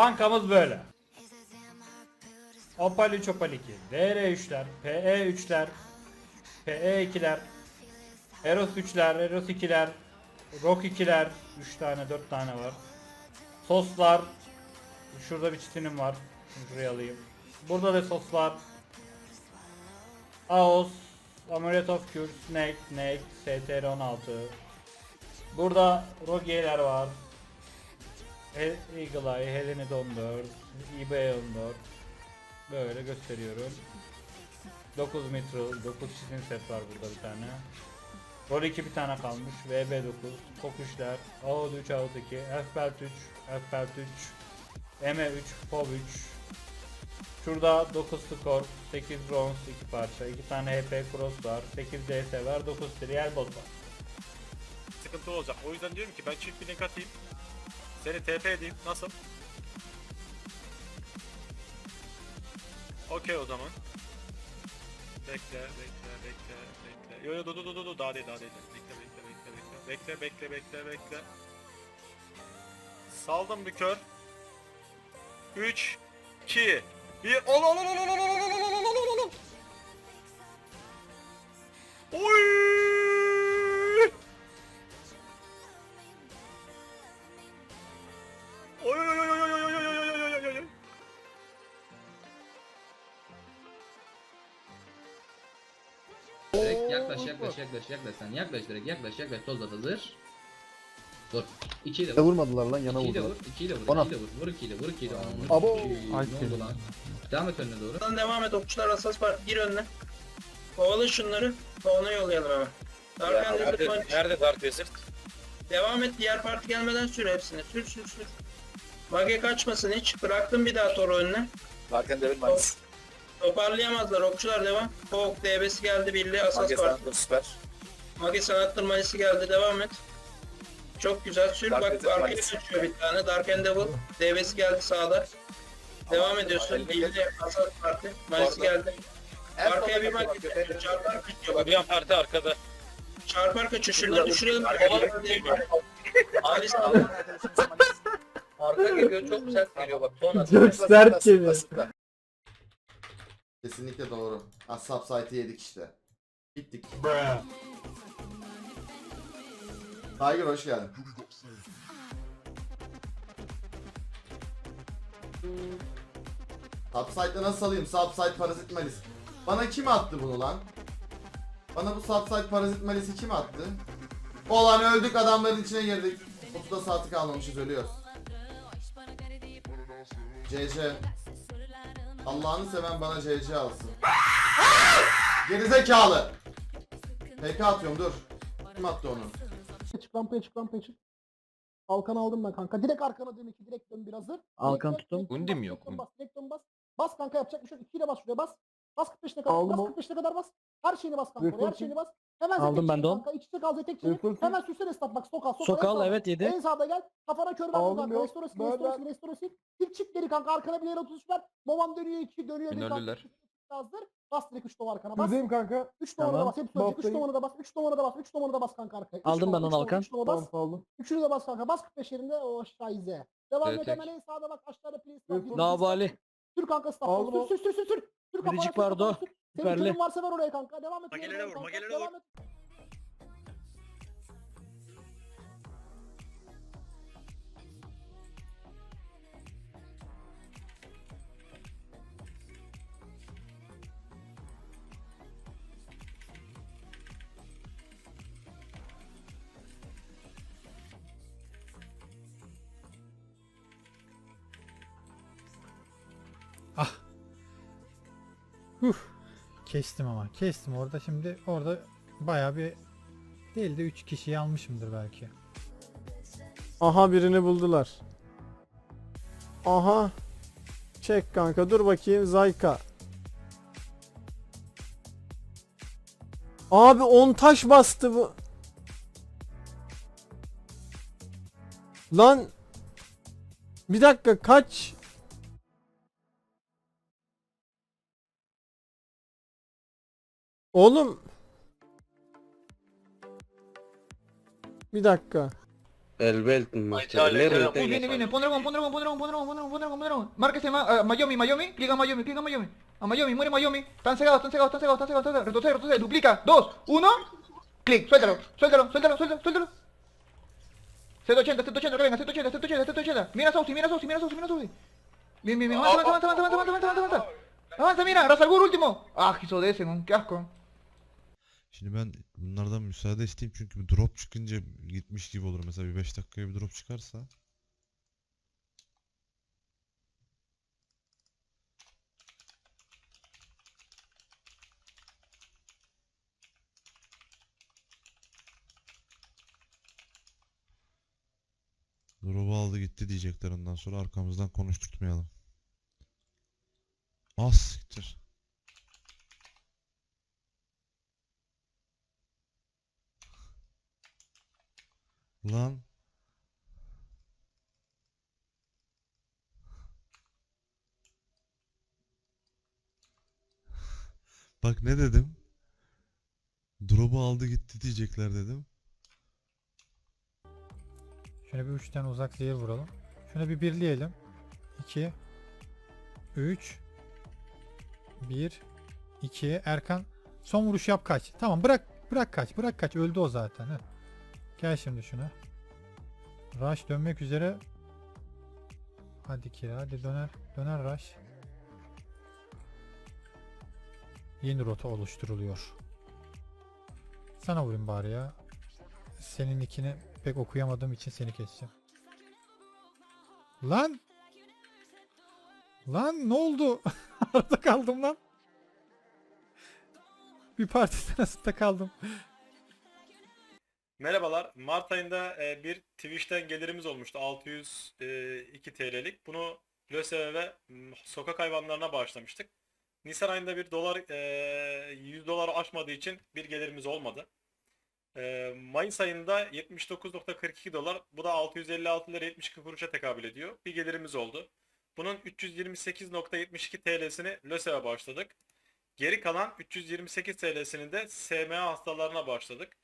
Bankamız böyle. Opal 3, Opal 2, DR3'ler, PE3'ler, PE2'ler, Eros 3'ler, Eros 2'ler, Rock 2'ler, 3 tane 4 tane var. Soslar, şurada bir çitinim var. Şuraya alayım. Burada da sos var. Aos, Amulet of Cure, Snake, Snake, STR16. Burada Rogue'ler var. Eagle Eye, Helenid 14, eBay 14. Böyle gösteriyorum. 9 mitral, 9 çizim set var burada bir tane. Rol 2 bir tane kalmış. VB9, Kokuşlar, AOD 3, AOD 2, FBELT 3, FBELT 3, M3, POV 3. Şurada 9 skor, 8 bronze 2 parça, 2 tane HP cross var, 8 DS var, 9 trial bot var. sıkıntı olacak. O yüzden diyorum ki ben çift bir link atayım. Seni TP edeyim. Nasıl? Okey o zaman. Bekle, bekle, bekle, bekle. Yo yo dur dur dur dur daha değil daha değil. Bekle bekle bekle bekle. Bekle bekle bekle bekle. Saldım bir kör. 3 2 1 Ol ol ol ol ol ol ol ol ol ol ol Oy! Yaklaş yaklaş yaklaş yaklaş sen yaklaş direkt yaklaş yaklaş toz at hazır. Dur. İkiyi de Ya vur. vurmadılar lan yana İkiyi de vurdular. vur. İkiyi de vur. Bana. İkiyi de vur. Vur ikiyi de vur ikiyi de vur. Abo. Ne oldu lan? Devam et önüne doğru. Buradan devam et okçular asas var. Gir önüne. Kovala şunları. Onu yollayalım hemen. Darkan Nerede, nerede? nerede Dark Wizard? Devam et diğer parti gelmeden sür hepsini. Sür sür sür. Mage kaçmasın hiç. Bıraktım bir daha toru önüne. Darken Devil Manis. Toparlayamazlar okçular devam. Kovuk DB'si geldi birliği asas var. süper. Mage sanattır manisi geldi devam et. Çok güzel sür Dark bak arkaya kaçıyor bir tane. Dark Devil DB'si geldi sağda. Devam ediyorsun. eline Birliği asas parti. Manisi Pardon. geldi. Arkaya bir bak. Çarpar kaçıyor bak. Bir an parti arkada. Çarpar kaçıyor. Şunları düşürelim. Alice Arka geliyor çok sert geliyor bak. Çok sert geliyor. Kesinlikle doğru. Ha subsite'i yedik işte. Gittik. Tiger hoş geldin. Subsite'da nasıl alayım? Subsite parazit malis. Bana kim attı bunu lan? Bana bu subsite parazit malisi kim attı? Olan öldük adamların içine girdik. 30'da saati kalmamışız ölüyoruz. CC. Allah'ını seven bana CC alsın. Gerizekalı. PK atıyorum dur. Kim attı onu? Çık rampaya çık rampaya çık. Alkan aldım ben kanka. Direkt arkana dön iki direkt dön biraz hır. Alkan tutun. direkt dön, Undi mi bas, yok mu? Bas direkt dön bas. Bas kanka yapacak bir şey yok. İkiyle bas şuraya bas. Bas 45'ne kadar. Aldım bas o. 45'ne kadar bas. Her şeyini bas kanka. Her şeyini bas. Hemen Aldım ben de on. kanka. İç içe kal zetek çevir. Refleksi. Hemen sürsene stat bak. Sokal. Sokal. Sokal, evet, yedi. En sağda gel. Kafana kör Aldım kanka. yok. Restore sil. Ver, Restore ver. sil. Restore sil. İlk çift geri kanka. Arkana bir yere tutuşlar. Moman dönüyor 2 dönüyor. bir Minörlüler. kanka. Hazır. Bas direkt 3 dolar arkana. Bas. Buradayım kanka. 3 numarada Tamam. bas. Hepsi ölecek. 3 Baftayım. numarada bas. 3 numarada bas. 3 numarada bas kanka arkaya. Üç Aldım numara, ben üç onu numara, Alkan. üç numara bas. Tamam aldım. Üçünü de bas kanka. Bas 45 yerinde o şaize. Devam Evet, et tek. hemen en sağda bak aşağıda place var. Bir Sür kanka staff. Aldım Sür sür sür sür sür. Sür kafana Biricik sür, vardı kafana o. sür. Senin Süperli. körün varsa ver oraya kanka. Devam et. Magelere yerine vur, kanka, magelere devam vur. Et. Huh. Kestim ama. Kestim orada şimdi orada baya bir değil de 3 kişiyi almışımdır belki. Aha birini buldular. Aha. Çek kanka dur bakayım Zayka. Abi 10 taş bastı bu. Lan bir dakika kaç? Oğlum bir dakika. El belt master. Dale, retail. dale. Viene, viene, pon dragón, pon dragón, pon dragón, pon dragón, pon dragón, pon dragón, pon dragón. Márquese ma a Mayomi, Mayomi, clica Mayomi, clica Mayomi. A Mayomi, muere Mayomi. Están cegados, están cegados, están cegados, están cegados, están cegados. Retrocede, retrocede, duplica. Dos, uno. Clic, suéltalo, suéltalo, suéltalo, suéltalo, suéltalo. 180, 180, que venga, 180, 180, 180. Mira Saucy, mira Saucy, mira Saucy, mira Saucy. Bien, bien, bien, avanza, avanza, avanza, avanza, avanza, avanza, avanza. Avanza, mira, Razalgur último. Ah, hizo de ese, man, qué asco. Şimdi ben bunlardan müsaade isteyeyim çünkü bir drop çıkınca gitmiş gibi olur. Mesela bir 5 dakikaya bir drop çıkarsa. Drop'u aldı gitti diyecekler ondan sonra arkamızdan konuşturtmayalım. Az siktir. Lan. Bak ne dedim? Drop'u aldı gitti diyecekler dedim. Şöyle bir 3 tane uzak zehir vuralım. Şunu bir birleyelim. 2 3 1 2 Erkan son vuruş yap kaç. Tamam bırak bırak kaç. Bırak kaç. Öldü o zaten. He. Gel şimdi şuna. Rush dönmek üzere. Hadi ki hadi döner. Döner Rush. Yeni rota oluşturuluyor. Sana vurayım bari ya. Senin ikini pek okuyamadığım için seni keseceğim. Lan! Lan ne oldu? Arada kaldım lan. Bir partiden arasında kaldım. Merhabalar. Mart ayında e, bir Twitch'ten gelirimiz olmuştu. 602 TL'lik. Bunu LÖSEV'e ve sokak hayvanlarına bağışlamıştık. Nisan ayında bir dolar e, 100 dolar aşmadığı için bir gelirimiz olmadı. E, Mayıs ayında 79.42 dolar. Bu da 656 lira 72 kuruşa tekabül ediyor. Bir gelirimiz oldu. Bunun 328.72 TL'sini LÖSEV'e bağışladık. Geri kalan 328 TL'sini de SMA hastalarına bağışladık.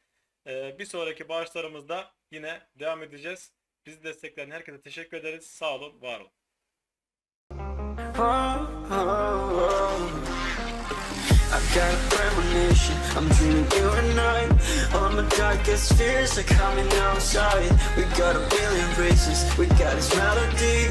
Ee, bir sonraki bağışlarımızda yine devam edeceğiz. Bizi destekleyen herkese teşekkür ederiz. Sağ olun, var olun. I'm dreaming you and I All my darkest fears are coming outside We got a billion races, we got this melody